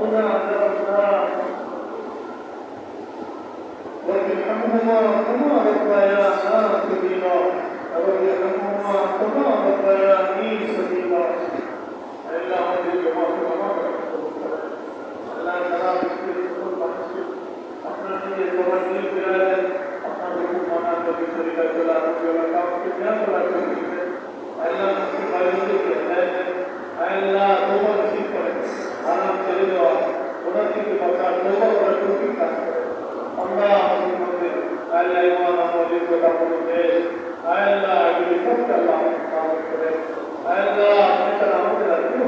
وما أدركنا وارحمهما كما ربيانا صغيرا وارحمهما كما आयला इमाम मौजूद को कबूल दे आयला ये सब अल्लाह के कबूल करे आयला अपने सलामों के रखियो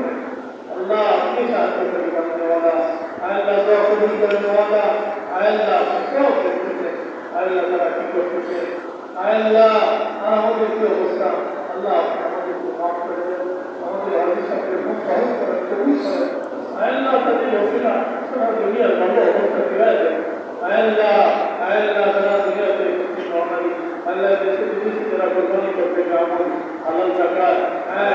अल्लाह अपनी शादी को करने वाला आयला तो कबूल करने वाला आयला क्यों करते आयला तेरा की करते आयला हम देखते हो उसका अल्लाह हमारे को माफ़ कर दे हमारे हर शब्द को बहुत तरह कबूल करे आयला तेरी वसीला सब दुनिया में हो सकती है आयला করতে আমল হালাল জাকাত হ্যাঁ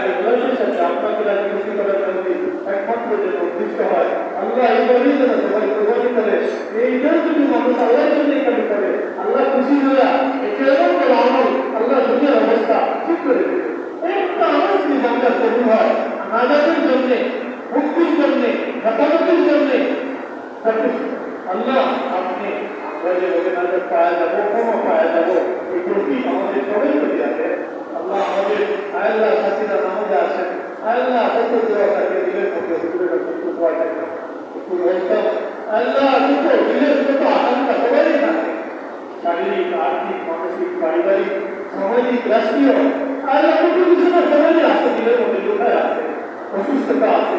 সাথে আপনাকে রাজনীতি করার জন্য একমাত্র যে উদ্দেশ্য হয় আল্লাহ এই বলেই যেন সবাই কোরবানি করে এইটাও যদি মানুষ আল্লাহর জন্য এখানে করে আল্লাহ খুশি হয়ে একে এমন করে আমল আল্লাহ দুনিয়ার অবস্থা ঠিক করে দেবে একটা আমল যদি বাংলা কবুল হয় নাজাতের জন্য মুক্তির জন্য হেফাজতের জন্য আল্লাহ আপনি আমরা যে বলে পাওয়া যাব ক্ষমা পাওয়া যাব, এই প্রতি আমাদের সবাই প্রতি আছে আল্লাহ আমাদের আল্লাহ সাথীরা নামাজে আসেন আল্লাহ কত দোয়া থাকে দিলের মধ্যে হুজুরের একটু দোয়া থাকে একটু বলতাম আল্লাহ দুটো দিলের কত আকাঙ্ক্ষা সবারই থাকে শারীরিক কত কিছু না সবারই আছে দিলের মধ্যে কোথায় আছে অসুস্থতা আছে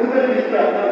সারা দেশে